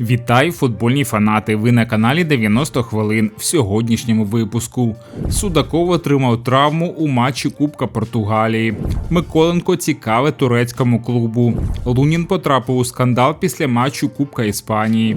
Вітаю, футбольні фанати! Ви на каналі 90 хвилин в сьогоднішньому випуску. Судаков отримав травму у матчі Кубка Португалії. Миколенко цікаве турецькому клубу. Лунін потрапив у скандал після матчу Кубка Іспанії.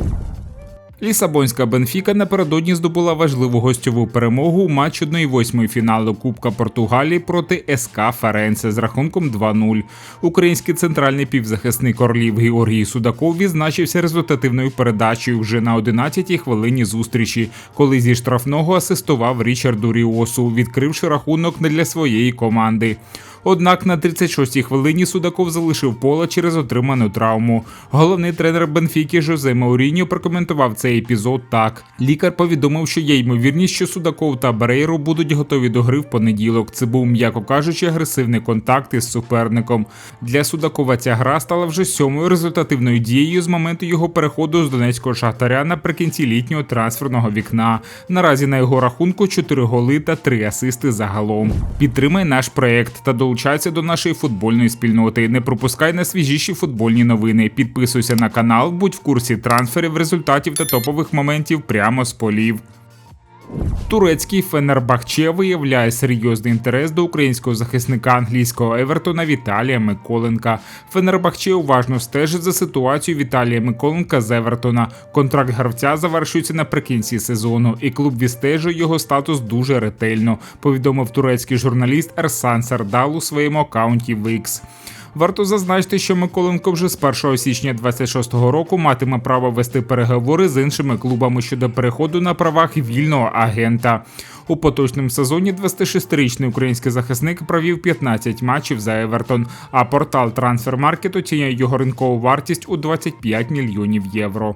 Лісабонська Бенфіка напередодні здобула важливу гостьову перемогу у матч 1-8 фіналу Кубка Португалії проти СК Ференце з рахунком 2-0. Український центральний півзахисник Орлів Георгій Судаков відзначився результативною передачею вже на 11-й хвилині зустрічі, коли зі штрафного асистував Річарду Ріосу, відкривши рахунок не для своєї команди. Однак на 36-й хвилині Судаков залишив поле через отриману травму. Головний тренер Бенфіки Жозе Мауріньо прокоментував цей епізод так: лікар повідомив, що є ймовірність, що Судаков та Барейро будуть готові до гри в понеділок. Це був, м'яко кажучи, агресивний контакт із суперником. Для Судакова ця гра стала вже сьомою результативною дією з моменту його переходу з донецького шахтаря наприкінці літнього трансферного вікна. Наразі на його рахунку 4 голи та 3 асисти загалом. Підтримай наш проект та долучайся до нашої футбольної спільноти. Не пропускай найсвіжіші футбольні новини. Підписуйся на канал, будь в курсі трансферів, результатів та топових моментів прямо з полів. Турецький Фенербахче виявляє серйозний інтерес до українського захисника англійського Евертона Віталія Миколенка. Фенербахче уважно стежить за ситуацією Віталія Миколенка з Евертона. Контракт гравця завершується наприкінці сезону, і клуб відстежує його статус дуже ретельно. Повідомив турецький журналіст Ерсан Сардал у своєму акаунті в X. Варто зазначити, що Миколенко вже з 1 січня 26-го року матиме право вести переговори з іншими клубами щодо переходу на правах вільного агента. У поточному сезоні 26-річний український захисник провів 15 матчів за Евертон. А портал Transfermarkt оцінює його ринкову вартість у 25 мільйонів євро.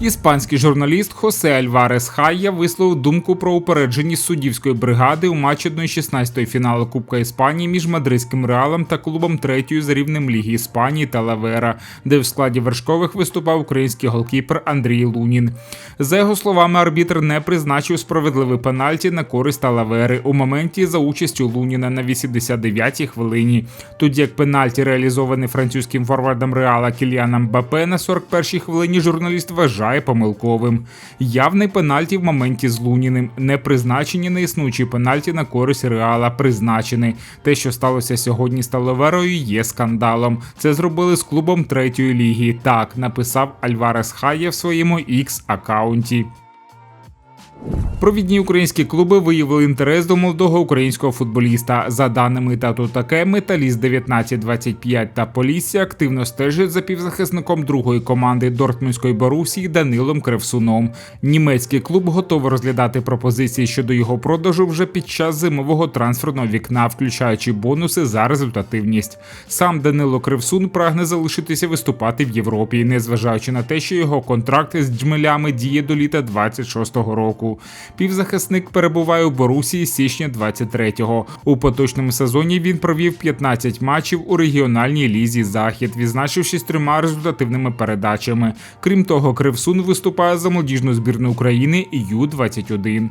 Іспанський журналіст Хосе Альварес Хайя висловив думку про упередженість суддівської бригади у матчі 1-16 фіналу Кубка Іспанії між мадридським реалом та клубом третьої за рівнем Ліги Іспанії та Лавера, де в складі вершкових виступав український голкіпер Андрій Лунін. За його словами, арбітр не призначив справедливий пенальті на користь Талавери у моменті за участю Луніна на 89-й хвилині. Тоді як пенальті реалізований французьким форвардом Реала Кільяном Бапе на 41-й хвилині журналіст вважає помилковим. Явний пенальті в моменті з Луніним, не призначені неіснуючі пенальті на користь Реала призначені. Те, що сталося сьогодні з Талеверою, є скандалом. Це зробили з клубом третьої ліги. Так написав Альварес Хає в своєму X аккаунті. Провідні українські клуби виявили інтерес до молодого українського футболіста. За даними тату таке, металіст 1925 та Полісся активно стежать за півзахисником другої команди Дортмундської Борусії Данилом Кревсуном. Німецький клуб готовий розглядати пропозиції щодо його продажу вже під час зимового трансферного вікна, включаючи бонуси за результативність. Сам Данило Кривсун прагне залишитися виступати в Європі, незважаючи на те, що його контракт з джмелями діє до літа 26-го Півзахисник перебуває у Борусії з січня 23-го. У поточному сезоні він провів 15 матчів у регіональній лізі Захід, відзначившись трьома результативними передачами. Крім того, Кривсун виступає за молодіжну збірну України Ю-21.